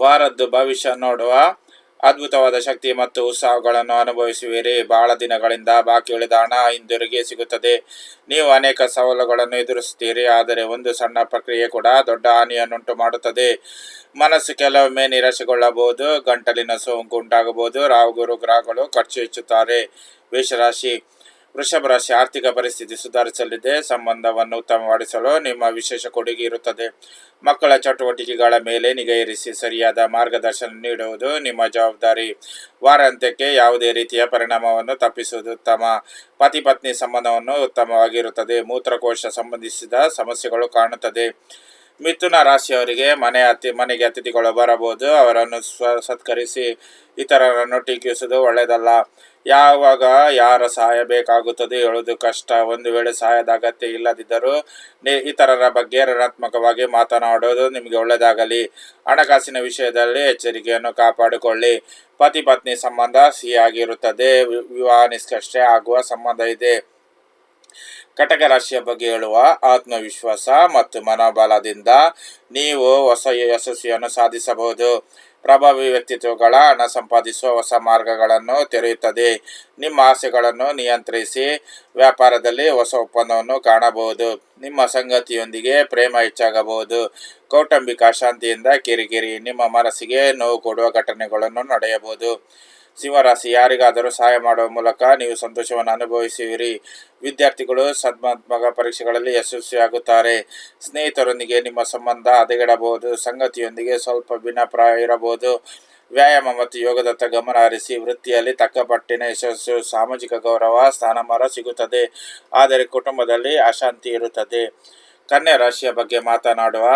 ವಾರದ್ದು ಭವಿಷ್ಯ ನೋಡುವ ಅದ್ಭುತವಾದ ಶಕ್ತಿ ಮತ್ತು ಉತ್ಸಾಹಗಳನ್ನು ಅನುಭವಿಸುವಿರಿ. ಬಹಳ ದಿನಗಳಿಂದ ಬಾಕಿ ಉಳಿದ ಹಣ ಹಿಂದಿರುಗಿ ಸಿಗುತ್ತದೆ. ನೀವು ಅನೇಕ ಸವಾಲುಗಳನ್ನು ಎದುರಿಸುತ್ತೀರಿ, ಆದರೆ ಒಂದು ಸಣ್ಣ ಪ್ರಕ್ರಿಯೆ ಕೂಡ ದೊಡ್ಡ ಹಾನಿಯನ್ನುಂಟು ಮಾಡುತ್ತದೆ. ಮನಸ್ಸು ಕೆಲವೊಮ್ಮೆ ನಿರಾಶೆಗೊಳ್ಳಬಹುದು, ಗಂಟಲಿನ ಸೋಂಕು ಉಂಟಾಗಬಹುದು. ರಾಹುಗುರು, ಗ್ರಹಗಳು ಖರ್ಚು ಹೆಚ್ಚುತ್ತಾರೆ. ಮೇಷರಾಶಿ ವೃಷಭ ರಾಶಿ ಆರ್ಥಿಕ ಪರಿಸ್ಥಿತಿ ಸುಧಾರಿಸಲಿದೆ, ಸಂಬಂಧವನ್ನು ಉತ್ತಮಪಡಿಸಲು ನಿಮ್ಮ ವಿಶೇಷ ಕೊಡುಗೆ ಇರುತ್ತದೆ. ಮಕ್ಕಳ ಚಟುವಟಿಕೆಗಳ ಮೇಲೆ ನಿಗಾ ಸರಿಯಾದ ಮಾರ್ಗದರ್ಶನ ನೀಡುವುದು ನಿಮ್ಮ ಜವಾಬ್ದಾರಿ. ವಾರಾಂತ್ಯಕ್ಕೆ ಯಾವುದೇ ರೀತಿಯ ಪರಿಣಾಮವನ್ನು ತಪ್ಪಿಸುವುದು ಉತ್ತಮ. ಪತಿ ಪತ್ನಿ ಸಂಬಂಧವನ್ನು ಉತ್ತಮವಾಗಿರುತ್ತದೆ. ಮೂತ್ರಕೋಶ ಸಂಬಂಧಿಸಿದ ಸಮಸ್ಯೆಗಳು ಕಾಣುತ್ತದೆ. ಮಿಥುನ ರಾಶಿಯವರಿಗೆ ಮನೆ ಅತಿ, ಮನೆಗೆ ಅತಿಥಿಗಳು ಬರಬಹುದು. ಅವರನ್ನು ಸ್ವ, ಸತ್ಕರಿಸಿ ಇತರರನ್ನು ಟೀಕಿಸುವುದು ಒಳ್ಳೆಯದಲ್ಲ. ಯಾವಾಗ ಯಾರ ಸಹಾಯ ಬೇಕಾಗುತ್ತದೆ ಹೇಳೋದು ಕಷ್ಟ. ಒಂದು ವೇಳೆ ಸಹಾಯದ ಅಗತ್ಯ ಇಲ್ಲದಿದ್ದರೂ ಇತರರ ಬಗ್ಗೆ ಋಣಾತ್ಮಕವಾಗಿ ಮಾತನಾಡೋದು ನಿಮಗೆ ಒಳ್ಳೆಯದಾಗಲಿ. ಹಣಕಾಸಿನ ವಿಷಯದಲ್ಲಿ ಎಚ್ಚರಿಕೆಯನ್ನು ಕಾಪಾಡಿಕೊಳ್ಳಿ. ಪತಿ ಪತ್ನಿ ಸಂಬಂಧ ಸಿಹಿಯಾಗಿರುತ್ತದೆ. ವಿವಾಹ ನಿಷ್ಕರ್ಷೆ ಆಗುವ ಸಂಬಂಧ ಇದೆ. ಕಟಕ ರಾಶಿಯ ಬಗ್ಗೆ ಹೇಳುವ ಆತ್ಮವಿಶ್ವಾಸ ಮತ್ತು ಮನೋಬಲದಿಂದ ನೀವು ಹೊಸ ಯಶಸ್ವಿಯನ್ನು ಸಾಧಿಸಬಹುದು. ಪ್ರಭಾವಿ ವ್ಯಕ್ತಿತ್ವಗಳ ಹಣ ಸಂಪಾದಿಸುವ ಹೊಸ ಮಾರ್ಗಗಳನ್ನು ತೆರೆಯುತ್ತದೆ. ನಿಮ್ಮ ಆಸೆಗಳನ್ನು ನಿಯಂತ್ರಿಸಿ ವ್ಯಾಪಾರದಲ್ಲಿ ಹೊಸ ಒಪ್ಪಂದವನ್ನು ಕಾಣಬಹುದು. ನಿಮ್ಮ ಸಂಗತಿಯೊಂದಿಗೆ ಪ್ರೇಮ ಹೆಚ್ಚಾಗಬಹುದು. ಕೌಟುಂಬಿಕ ಅಶಾಂತಿಯಿಂದ ಕಿರಿಕಿರಿ, ನಿಮ್ಮ ಮನಸ್ಸಿಗೆ ನೋವು ಕೊಡುವ ಘಟನೆಗಳನ್ನು ನಡೆಯಬಹುದು. ಸಿಂಹರಾಶಿ ಯಾರಿಗಾದರೂ ಸಹಾಯ ಮಾಡುವ ಮೂಲಕ ನೀವು ಸಂತೋಷವನ್ನು ಅನುಭವಿಸುವಿರಿ. ವಿದ್ಯಾರ್ಥಿಗಳು ಸದ್ಮಾತ್ಮಕ ಪರೀಕ್ಷೆಗಳಲ್ಲಿ ಯಶಸ್ವಿಯಾಗುತ್ತಾರೆ. ಸ್ನೇಹಿತರೊಂದಿಗೆ ನಿಮ್ಮ ಸಂಬಂಧ ಹದಗೆಡಬಹುದು. ಸಂಗತಿಯೊಂದಿಗೆ ಸ್ವಲ್ಪ ಭಿನ್ನಪ್ರಾಯ ಇರಬಹುದು. ವ್ಯಾಯಾಮ ಮತ್ತು ಯೋಗದತ್ತ ಗಮನ ಹರಿಸಿ, ವೃತ್ತಿಯಲ್ಲಿ ತಕ್ಕಪಟ್ಟಿನ ಯಶಸ್ಸು, ಸಾಮಾಜಿಕ ಗೌರವ, ಸ್ಥಾನಮಾನ ಸಿಗುತ್ತದೆ. ಆದರೆ ಕುಟುಂಬದಲ್ಲಿ ಅಶಾಂತಿ ಇರುತ್ತದೆ. ಕನ್ಯಾ ರಾಶಿಯ ಬಗ್ಗೆ ಮಾತನಾಡುವ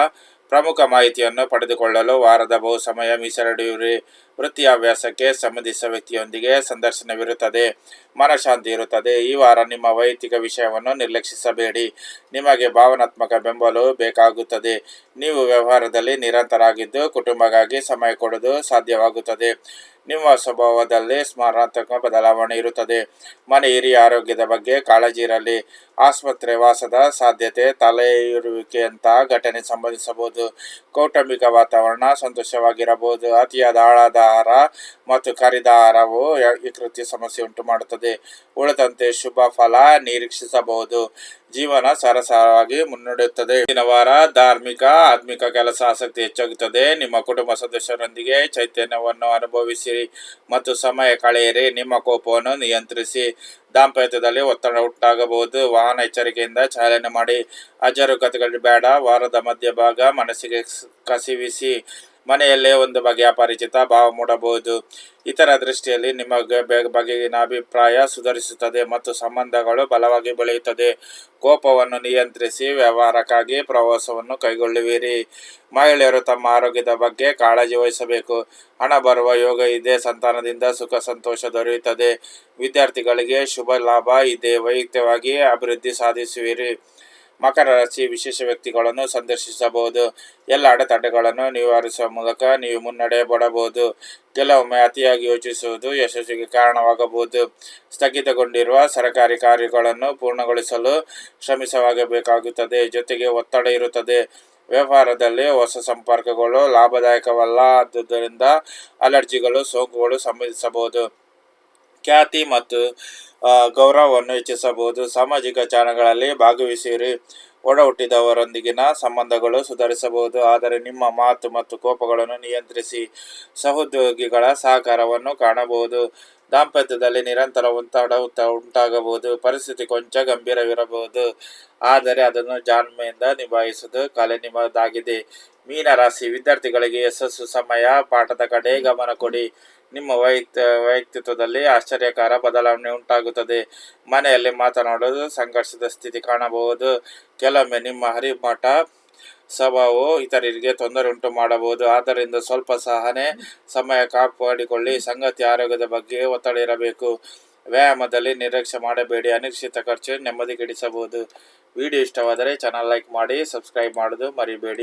ಪ್ರಮುಖ ಮಾಹಿತಿಯನ್ನು ಪಡೆದುಕೊಳ್ಳಲು ವಾರದ ಬಹು ಸಮಯ ಮೀಸಲಿಡುವಿರಿ. ವೃತ್ತಿಯ ಹವ್ಯಾಸಕ್ಕೆ ಸಂಬಂಧಿಸಿದ ವ್ಯಕ್ತಿಯೊಂದಿಗೆ ಸಂದರ್ಶನವಿರುತ್ತದೆ. ಮನಃಶಾಂತಿ ಇರುತ್ತದೆ. ಈ ವಾರ ನಿಮ್ಮ ವೈಯಕ್ತಿಕ ವಿಷಯವನ್ನು ನಿರ್ಲಕ್ಷಿಸಬೇಡಿ. ನಿಮಗೆ ಭಾವನಾತ್ಮಕ ಬೆಂಬಲವು ಬೇಕಾಗುತ್ತದೆ. ನೀವು ವ್ಯವಹಾರದಲ್ಲಿ ನಿರಂತರಾಗಿದ್ದು, ಕುಟುಂಬಕ್ಕಾಗಿ ಸಮಯ ಕೊಡಲು ಸಾಧ್ಯವಾಗುತ್ತದೆ. ನಿಮ್ಮ ಸ್ವಭಾವದಲ್ಲಿ ಸ್ಮರಣಾತ್ಮಕ ಬದಲಾವಣೆ ಇರುತ್ತದೆ. ಮನೆ ಹಿರಿಯ ಆರೋಗ್ಯದ ಬಗ್ಗೆ ಕಾಳಜಿ ಇರಲಿ. ಆಸ್ಪತ್ರೆ ವಾಸದ ಸಾಧ್ಯತೆ ತಲೆಯುರುವಿಕೆಯಂತಹ ಘಟನೆ ಸಂಬಂಧಿಸಬಹುದು ಕೌಟುಂಬಿಕ ವಾತಾವರಣ ಸಂತೋಷವಾಗಿರಬಹುದು. ಅತಿಯಾದ ಆಳಾದ ಆಹಾರ ಮತ್ತು ಕರಿದಾರವು ಈ ಸಮಸ್ಯೆ ಉಂಟು ಮಾಡುತ್ತದೆ. ಉಳಿದಂತೆ ಶುಭ ಫಲ ನಿರೀಕ್ಷಿಸಬಹುದು. ಜೀವನ ಸರಸರವಾಗಿ ಮುನ್ನಡೆಯುತ್ತದೆ. ದಿನ ವಾರ ಧಾರ್ಮಿಕ, ಆತ್ಮಿಕ ಕೆಲಸ ಆಸಕ್ತಿ ಹೆಚ್ಚಾಗುತ್ತದೆ. ನಿಮ್ಮ ಕುಟುಂಬ ಸದಸ್ಯರೊಂದಿಗೆ ಚೈತನ್ಯವನ್ನು ಅನುಭವಿಸಿರಿ ಮತ್ತು ಸಮಯ ಕಳೆಯಿರಿ. ನಿಮ್ಮ ಕೋಪವನ್ನು ನಿಯಂತ್ರಿಸಿ. ದಾಂಪತ್ಯದಲ್ಲಿ ಒತ್ತಡ ಉಂಟಾಗಬಹುದು. ವಾಹನ ಎಚ್ಚರಿಕೆಯಿಂದ ಚಾಲನೆ ಮಾಡಿ. ಅಜರುಕತೆಗಳು ಬೇಡ. ವಾರದ ಮಧ್ಯಭಾಗ ಮನಸ್ಸಿಗೆ ಕಸಿವಿಸಿ. ಮನೆಯಲ್ಲೇ ಒಂದು ಬಗೆಯ ಪರಿಚಿತ ಭಾವ ಮೂಡಬಹುದು. ಇತರ ದೃಷ್ಟಿಯಲ್ಲಿ ನಿಮ್ಮ ಬಗೆಗಿನ ಅಭಿಪ್ರಾಯ ಸುಧಾರಿಸುತ್ತದೆ ಮತ್ತು ಸಂಬಂಧಗಳು ಬಲವಾಗಿ ಬೆಳೆಯುತ್ತದೆ. ಕೋಪವನ್ನು ನಿಯಂತ್ರಿಸಿ ವ್ಯವಹಾರಕ್ಕಾಗಿ ಪ್ರವಾಸವನ್ನು ಕೈಗೊಳ್ಳುವಿರಿ. ಮಹಿಳೆಯರು ತಮ್ಮ ಆರೋಗ್ಯದ ಬಗ್ಗೆ ಕಾಳಜಿ ವಹಿಸಬೇಕು. ಹಣ ಬರುವ ಯೋಗ ಇದೆ, ಸಂತಾನದಿಂದ ಸುಖ, ಸಂತೋಷ ದೊರೆಯುತ್ತದೆ. ವಿದ್ಯಾರ್ಥಿಗಳಿಗೆ ಶುಭ ಲಾಭ ಇದೆ, ವೈಯಕ್ತಿಕವಾಗಿ ಅಭಿವೃದ್ಧಿ ಸಾಧಿಸುವಿರಿ. ಮಕರ ರಾಶಿ ವಿಶೇಷ ವ್ಯಕ್ತಿಗಳನ್ನು ಸಂದರ್ಶಿಸಬಹುದು. ಎಲ್ಲ ಅಡೆತಡೆಗಳನ್ನು ನಿವಾರಿಸುವ ಮೂಲಕ ನೀವು ಮುನ್ನಡೆ ಪಡಬಹುದು ಕೆಲವೊಮ್ಮೆ ಅತಿಯಾಗಿ ಯೋಚಿಸುವುದು ಯಶಸ್ಸಿಗೆ ಕಾರಣವಾಗಬಹುದು. ಸ್ಥಗಿತಗೊಂಡಿರುವ ಸರ್ಕಾರಿ ಕಾರ್ಯಗಳನ್ನು ಪೂರ್ಣಗೊಳಿಸಲು ಶ್ರಮಿಸವಾಗಬೇಕಾಗುತ್ತದೆ ಜೊತೆಗೆ ಒತ್ತಡ ಇರುತ್ತದೆ. ವ್ಯವಹಾರದಲ್ಲಿ ಹೊಸ ಸಂಪರ್ಕಗಳು ಲಾಭದಾಯಕವಲ್ಲ. ಆದ್ದರಿಂದ ಅಲರ್ಜಿಗಳು, ಸೋಂಕುಗಳು ಸಂಭವಿಸಬಹುದು. ಖ್ಯಾತಿ ಮತ್ತು ಗೌರವವನ್ನು ಹೆಚ್ಚಿಸಬಹುದು. ಸಾಮಾಜಿಕ ಚಾನಲ್ಗಳಲ್ಲಿ ಭಾಗವಹಿಸಿರಿ. ಒಡ ಹುಟ್ಟಿದವರೊಂದಿಗಿನ ಸಂಬಂಧಗಳು ಸುಧಾರಿಸಬಹುದು. ಆದರೆ ನಿಮ್ಮ ಮಾತು ಮತ್ತು ಕೋಪಗಳನ್ನು ನಿಯಂತ್ರಿಸಿ ಸಹೋದ್ಯೋಗಿಗಳ ಸಹಕಾರವನ್ನು ಕಾಣಬಹುದು. ದಾಂಪತ್ಯದಲ್ಲಿ ನಿರಂತರ ಒತ್ತಡ ಉಂಟಾಗಬಹುದು. ಪರಿಸ್ಥಿತಿ ಕೊಂಚ ಗಂಭೀರವಿರಬಹುದು. ಆದರೆ ಅದನ್ನು ಜಾಣ್ಮೆಯಿಂದ ನಿಭಾಯಿಸುವುದು ಕಲೆ ನಿಮ್ಮದಾಗಿದೆ ಮೀನ ರಾಶಿ ವಿದ್ಯಾರ್ಥಿಗಳಿಗೆ ಯಶಸ್ಸು ಸಮಯ, ಪಾಠದ ಕಡೆ ಗಮನ ಕೊಡಿ. ನಿಮ್ಮ ವೈಯಕ್ತ ವ್ಯಕ್ತಿತ್ವದಲ್ಲಿ ಆಶ್ಚರ್ಯಕರ ಬದಲಾವಣೆ ಉಂಟಾಗುತ್ತದೆ. ಮನೆಯಲ್ಲಿ ಮಾತನಾಡೋದು ಸಂಘರ್ಷದ ಸ್ಥಿತಿ ಕಾಣಬಹುದು. ಕೆಲವೊಮ್ಮೆ ನಿಮ್ಮ ಹರಿಮಠ ಸ್ವಭಾವವು ಇತರರಿಗೆ ತೊಂದರೆ ಉಂಟು ಮಾಡಬಹುದು. ಆದ್ದರಿಂದ ಸ್ವಲ್ಪ ಸಹನೆ, ಸಮಯ ಕಾಪಾಡಿಕೊಳ್ಳಿ. ಸಂಗತಿ ಆರೋಗ್ಯದ ಬಗ್ಗೆ ಒತ್ತಡ ಇರಬೇಕು ವ್ಯಾಯಾಮದಲ್ಲಿ ನಿರೀಕ್ಷೆ ಮಾಡಬೇಡಿ. ಅನಿರೀಕ್ಷಿತ ಖರ್ಚು ನೆಮ್ಮದಿ ಕೆಡಿಸಬಹುದು. ವಿಡಿಯೋ ಇಷ್ಟವಾದರೆ ಚಾನಲ್ ಲೈಕ್ ಮಾಡಿ ಸಬ್ಸ್ಕ್ರೈಬ್ ಮಾಡೋದು ಮರಿಬೇಡಿ.